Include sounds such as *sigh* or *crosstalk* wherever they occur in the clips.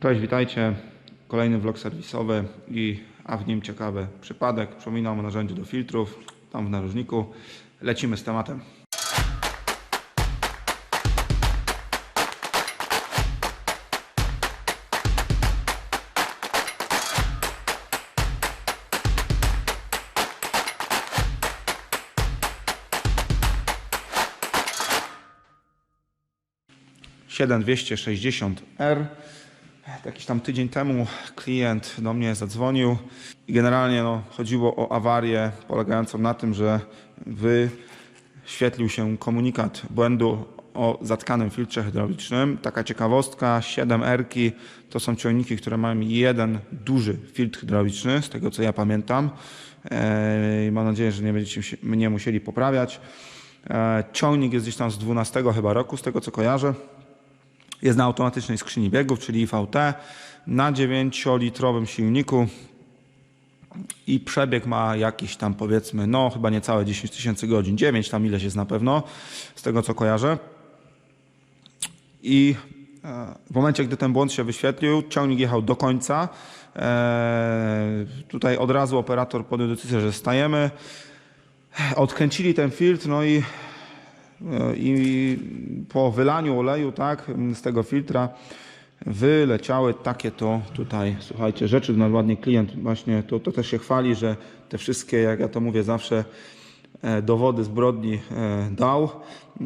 Cześć, witajcie. Kolejny vlog serwisowy i a w nim ciekawy przypadek. Przypominam o narzędziu do filtrów, tam w narożniku. Lecimy z tematem. Siedem 260R. Jakiś tam tydzień temu klient do mnie zadzwonił i generalnie no, chodziło o awarię polegającą na tym, że wyświetlił się komunikat błędu o zatkanym filtrze hydraulicznym. Taka ciekawostka, 7R to są ciągniki, które mają jeden duży filtr hydrauliczny, z tego co ja pamiętam. Eee, Mam nadzieję, że nie będziecie mnie musieli poprawiać. Eee, Ciągnik jest gdzieś tam z 12 chyba roku, z tego co kojarzę. Jest na automatycznej skrzyni biegów, czyli IVT, na 9-litrowym silniku i przebieg ma jakiś tam powiedzmy, no chyba niecałe 10 tysięcy godzin, 9 tam ileś jest na pewno, z tego co kojarzę. I e, w momencie, gdy ten błąd się wyświetlił, ciągnik jechał do końca. E, Tutaj od razu operator podjął decyzję, że stajemy. Odkręcili ten filtr, no i i po wylaniu oleju, tak, z tego filtra wyleciały takie to tutaj, słuchajcie, rzeczy, no ładnie klient właśnie to, to też się chwali, że te wszystkie, jak ja to mówię zawsze, dowody zbrodni e, dał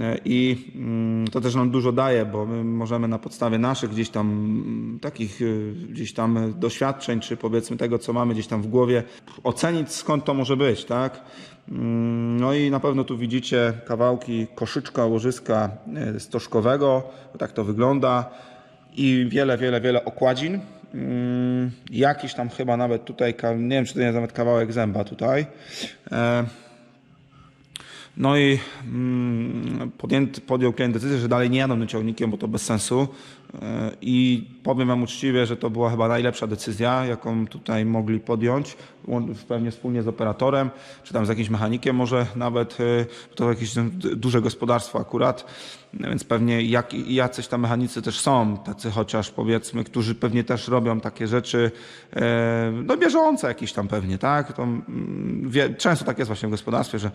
E, i mm, to też nam dużo daje, bo my możemy na podstawie naszych gdzieś tam mm, takich e, gdzieś tam doświadczeń, czy powiedzmy tego, co mamy gdzieś tam w głowie, ocenić skąd to może być, tak? Mm, No i na pewno tu widzicie kawałki koszyczka, łożyska e, stożkowego, tak to wygląda i wiele, wiele, wiele okładzin. Jakiś tam chyba nawet tutaj, nie wiem czy to nie jest nawet kawałek zęba tutaj. No i mm, podjęty, podjął klient decyzję, że dalej nie jadą ciągnikiem, bo to bez sensu. E, I powiem Wam uczciwie, że to była chyba najlepsza decyzja, jaką tutaj mogli podjąć, pewnie wspólnie z operatorem, czy tam z jakimś mechanikiem może nawet, e, to jakieś duże gospodarstwo akurat, No więc pewnie jak, jacyś tam mechanicy też są, tacy chociaż powiedzmy, którzy pewnie też robią takie rzeczy, e, no bieżące jakieś tam pewnie, tak? To, mm, często tak jest właśnie w gospodarstwie, że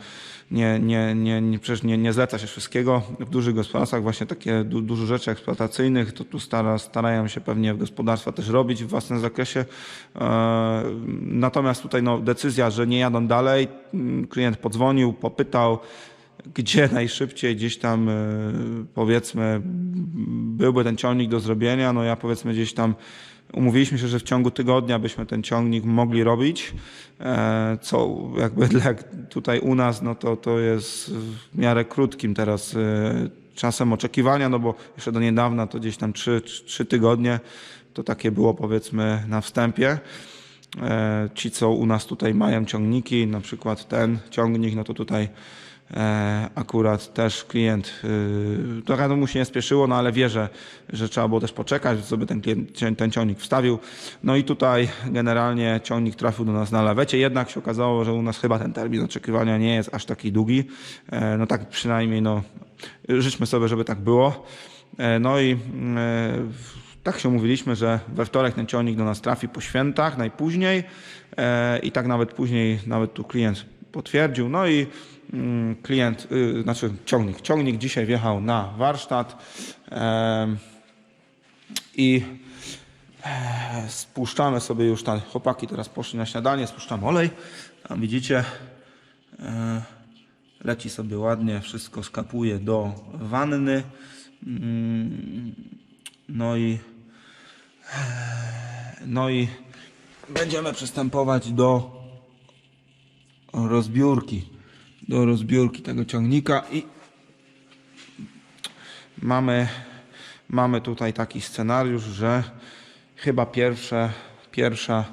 nie, nie, nie, nie, przecież nie, nie zleca się wszystkiego. W dużych gospodarstwach właśnie takie du, dużo rzeczy eksploatacyjnych, to tu stara, starają się pewnie gospodarstwa też robić w własnym zakresie. E, natomiast tutaj no, decyzja, że nie jadą dalej, mm, klient podzwonił, popytał, gdzie *laughs* najszybciej gdzieś tam e, powiedzmy byłby ten ciągnik do zrobienia. No ja powiedzmy gdzieś tam umówiliśmy się, że w ciągu tygodnia byśmy ten ciągnik mogli robić, e, co jakby *laughs* dla tutaj u nas no to, to jest w miarę krótkim teraz czasem oczekiwania, no bo jeszcze do niedawna to gdzieś tam trzy trzy tygodnie to takie było powiedzmy na wstępie. E, Ci, co u nas tutaj mają ciągniki, na przykład ten ciągnik, no to tutaj akurat też klient, y, to mu się nie spieszyło, no ale wie, że, że trzeba było też poczekać, żeby ten, klient, ten ciągnik wstawił. No i tutaj generalnie ciągnik trafił do nas na lawecie, jednak się okazało, że u nas chyba ten termin oczekiwania nie jest aż taki długi. E, No tak przynajmniej, no życzmy sobie, żeby tak było. E, No i e, tak się umówiliśmy, że we wtorek ten ciągnik do nas trafi po świętach najpóźniej e, i tak nawet później, nawet tu klient potwierdził. No i klient, y, znaczy ciągnik, ciągnik dzisiaj wjechał na warsztat i e, spuszczamy sobie już tam, chłopaki teraz poszli na śniadanie, spuszczamy olej, tam widzicie, e, leci sobie ładnie, wszystko skapuje do wanny. Mm, No i no i będziemy przystępować do rozbiórki. Do rozbiórki tego ciągnika i mamy, mamy tutaj taki scenariusz, że chyba pierwsze, pierwsza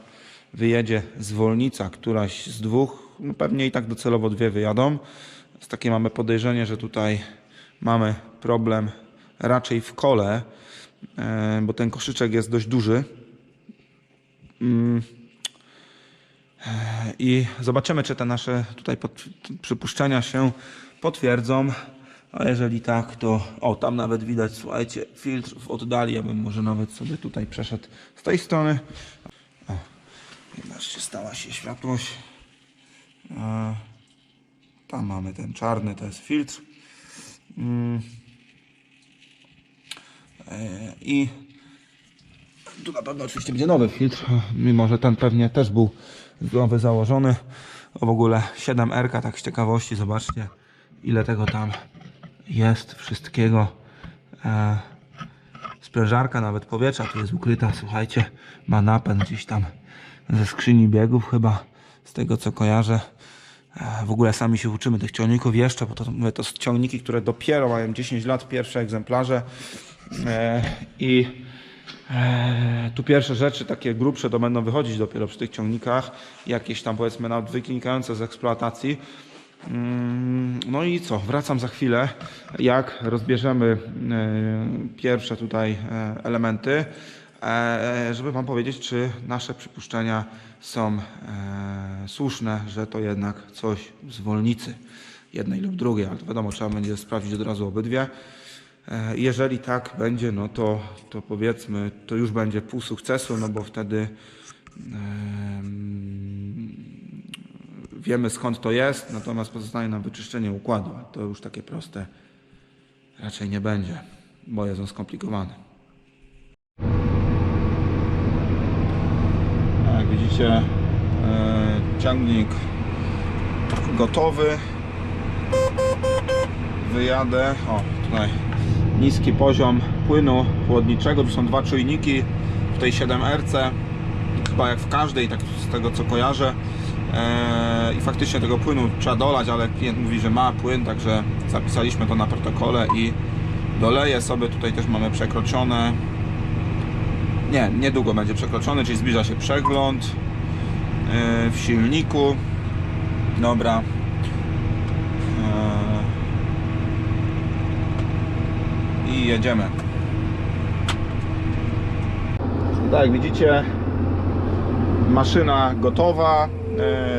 wyjedzie zwolnica, któraś z dwóch, no pewnie i tak docelowo dwie wyjadą. Jest takie mamy podejrzenie, że tutaj mamy problem raczej w kole, e, bo ten koszyczek jest dość duży. E, I zobaczymy, czy te nasze tutaj pod, przypuszczenia się potwierdzą. A jeżeli tak, to o, tam nawet widać, słuchajcie, filtr w oddali. Ja bym może nawet sobie tutaj przeszedł z tej strony. O, zobaczcie, stała się światłość. E, tam mamy ten czarny, to jest filtr. Mm. E, I tu na pewno oczywiście będzie nowy filtr, mimo że ten pewnie też był nowy założony. O w ogóle 7R, tak z ciekawości, zobaczcie ile tego tam jest, wszystkiego. E, sprężarka nawet powietrza tu jest ukryta, słuchajcie, ma napęd gdzieś tam ze skrzyni biegów chyba, z tego co kojarzę. E, W ogóle sami się uczymy tych ciągników jeszcze, bo to, mówię, to są ciągniki, które dopiero mają 10 lat, pierwsze egzemplarze. E, I tu pierwsze rzeczy, takie grubsze, to będą wychodzić dopiero przy tych ciągnikach. Jakieś tam powiedzmy nawet wynikające z eksploatacji. Mm, No i co, wracam za chwilę, jak rozbierzemy e, pierwsze tutaj e, elementy, żeby Wam powiedzieć, czy nasze przypuszczenia są słuszne, że to jednak coś z wolnicy, jednej lub drugiej, ale to wiadomo, trzeba będzie sprawdzić od razu obydwie. E, Jeżeli tak będzie, no to, to powiedzmy, to już będzie pół sukcesu, no bo wtedy em, wiemy skąd to jest, natomiast pozostaje nam wyczyszczenie układu. To już takie proste raczej nie będzie, bo jest on skomplikowany. Jak widzicie, e, ciągnik gotowy. Wyjadę. O, tutaj niski poziom płynu chłodniczego. Tu są dwa czujniki w tej 7RC. Chyba jak w każdej, tak z tego co kojarzę. E, I faktycznie tego płynu trzeba dolać, ale klient mówi, że ma płyn, także zapisaliśmy to na protokole i doleję sobie. Tutaj też mamy przekroczone. Nie, niedługo będzie przekroczony, czyli zbliża się przegląd e, w silniku. Dobra. E, I jedziemy. Tak, jak widzicie, maszyna gotowa.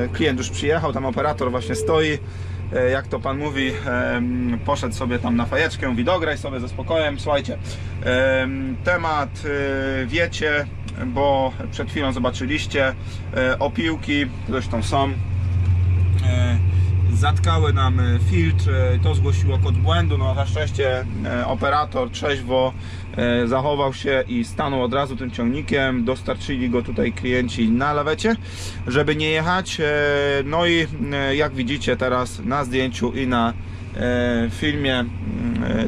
E, Klient już przyjechał, tam operator właśnie stoi. E, Jak to pan mówi, em, poszedł sobie tam na fajeczkę, mówi dograj sobie ze spokojem. Słuchajcie, em, temat e, wiecie, bo przed chwilą zobaczyliście e, opiłki, zresztą są. Zatkały nam e, filtr, e, to zgłosiło kod błędu. No na szczęście e, operator trzeźwo zachował się i stanął od razu tym ciągnikiem. Dostarczyli go tutaj klienci na lawecie, żeby nie jechać. No i jak widzicie teraz na zdjęciu i na filmie mm,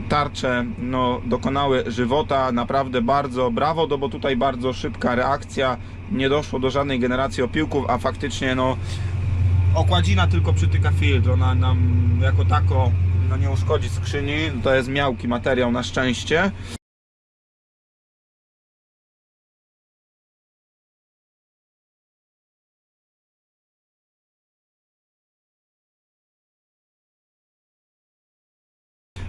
tarcze no, dokonały żywota. Naprawdę bardzo brawo, no bo tutaj bardzo szybka reakcja. Nie doszło do żadnej generacji opiłków, a faktycznie no, okładzina tylko przytyka filtr, ona nam jako tako no, nie uszkodzi skrzyni, to jest miałki materiał na szczęście.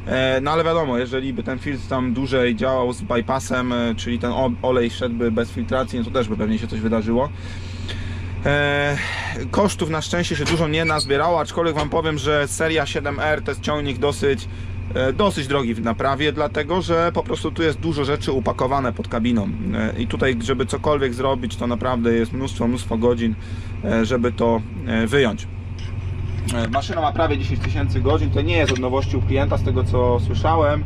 E, No ale wiadomo, jeżeli by ten filtr tam dłużej działał z bypassem, e, czyli ten olej szedłby bez filtracji, no to też by pewnie się coś wydarzyło. E, kosztów na szczęście się dużo nie nazbierało, aczkolwiek Wam powiem, że seria 7R to jest ciągnik dosyć, e, dosyć drogi w naprawie, dlatego że po prostu tu jest dużo rzeczy upakowane pod kabiną. E, I tutaj, żeby cokolwiek zrobić, to naprawdę jest mnóstwo, mnóstwo godzin, e, żeby to e, wyjąć. E, Maszyna ma prawie 10 tysięcy godzin, to nie jest od nowości u klienta z tego co słyszałem,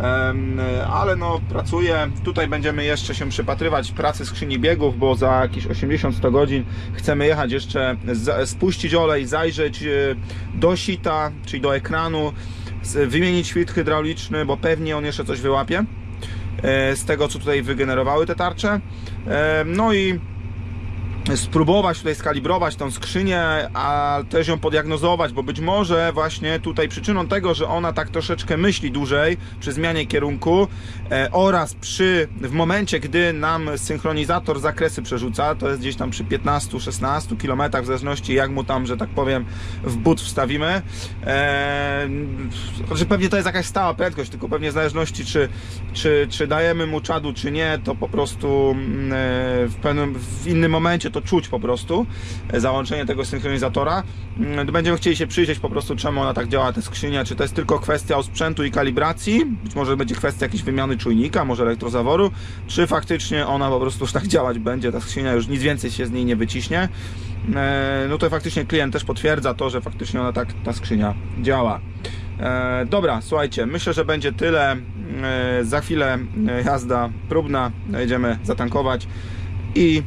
Em, ale no pracuje. Tutaj będziemy jeszcze się przypatrywać pracy skrzyni biegów, bo za jakieś 80-100 godzin chcemy jechać jeszcze spuścić olej, zajrzeć e, do sita, czyli do ekranu, wymienić filtr hydrauliczny, bo pewnie on jeszcze coś wyłapie e, z tego co tutaj wygenerowały te tarcze. No i spróbować tutaj skalibrować tą skrzynię, a też ją podiagnozować, bo być może właśnie tutaj przyczyną tego, że ona tak troszeczkę myśli dłużej przy zmianie kierunku e, oraz przy, w momencie, gdy nam synchronizator zakresy przerzuca, to jest gdzieś tam przy 15-16 km, w zależności jak mu tam, że tak powiem, w but wstawimy, e, że pewnie to jest jakaś stała prędkość, tylko pewnie w zależności czy, czy, czy dajemy mu czadu, czy nie, to po prostu mm, e, w pewnym, w innym momencie to czuć po prostu, e, załączenie tego synchronizatora. Mm, Będziemy chcieli się przyjrzeć po prostu, czemu ona tak działa, ta skrzynia, czy to jest tylko kwestia sprzętu i kalibracji, być może będzie kwestia jakiejś wymiany czujnika, może elektrozaworu, czy faktycznie ona po prostu już *laughs* tak działać będzie, ta skrzynia już nic więcej się z niej nie wyciśnie. E, No to faktycznie klient też potwierdza to, że faktycznie ona tak, ta skrzynia działa. E, dobra, słuchajcie, myślę, że będzie tyle. E, za chwilę e, jazda próbna, jedziemy zatankować i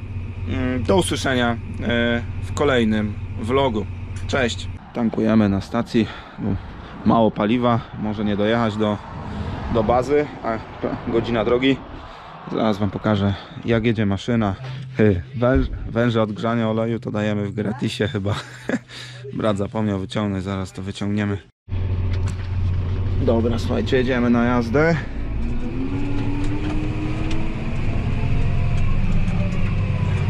do usłyszenia e, w kolejnym vlogu. Cześć! Tankujemy na stacji, mało paliwa, może nie dojechać do, do bazy, a godzina drogi. Zaraz Wam pokażę jak jedzie maszyna. Węż, węże odgrzania oleju to dajemy w gratisie chyba. *laughs* Brat zapomniał wyciągnąć, zaraz to wyciągniemy. Dobra, słuchajcie, jedziemy na jazdę.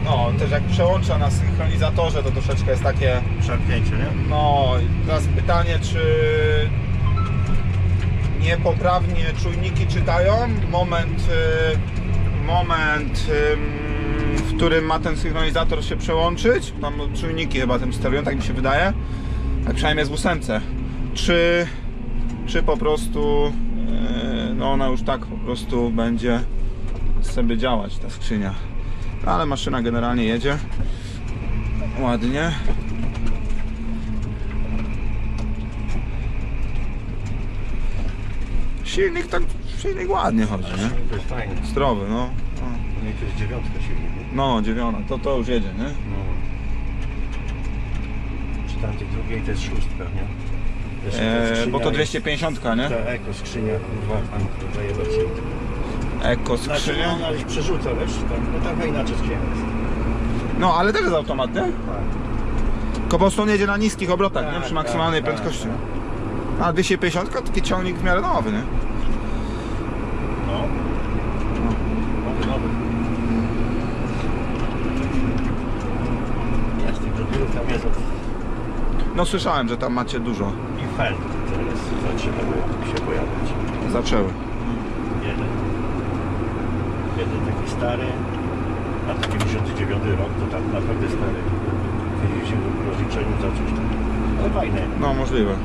No, też jak przełącza na synchronizatorze, to troszeczkę jest takie Przemknięcie, nie? no, i teraz pytanie, czy niepoprawnie czujniki czytają? Moment, y, moment, w którym ma ten synchronizator się przełączyć? Tam czujniki chyba tym sterują, tak mi się wydaje. Tak przynajmniej jest w ósemce. Czy, czy po prostu y, no ona już tak po prostu będzie sobie działać, ta skrzynia. Ale maszyna generalnie jedzie ładnie. Silnik tak, silnik ładnie chodzi, nie? To jest. Zdrowy, no. No, i to jest dziewiątka silnika. No, dziewiona, to, to już jedzie, nie? No. Przy tamtej drugiej to jest szóstka, nie? Jeszcze ta E, skrzynia bo to jest- 250, nie? Ta eko skrzynia, kurwa, tam zajebać się. Eko Znaczy, skrzynia. ona gdzieś przerzuca, wiesz, tam, no taka inaczej skrzynia jest. No, ale też jest automat, nie? Tak. Tylko po prostu on jedzie na niskich obrotach, nie? Tak, Przy maksymalnej tak, prędkości. tak, A 250 to taki ciągnik w miarę nowy, nie? No. Nowy, nowy. Jest, tych dopiero tam jest od... No słyszałem, że tam macie dużo. i Feld teraz zaczynały się pojawiać. Zaczęły. Jeden. Jeden taki stary. A to 99 rok, to tam naprawdę stary. Kiedyś się w rozliczeniu za coś tam. Ale fajne. No, możliwe.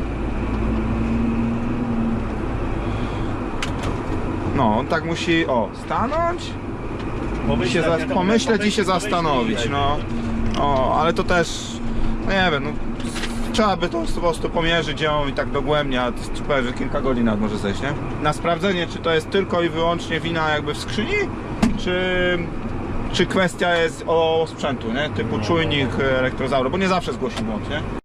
No, on tak musi, o, stanąć, i się za, wiadomo, pomyśleć i się zastanowić, no. O, ale to też, no nie wiem, no, trzeba by to po prostu pomierzyć ją i tak dogłębnie, a super, że kilka godzin nawet może zejść, nie? Na sprawdzenie, czy to jest tylko i wyłącznie wina jakby w skrzyni, czy, czy kwestia jest o sprzętu, nie? Typu czujnik, elektrozauru, bo nie zawsze zgłosi błąd, nie?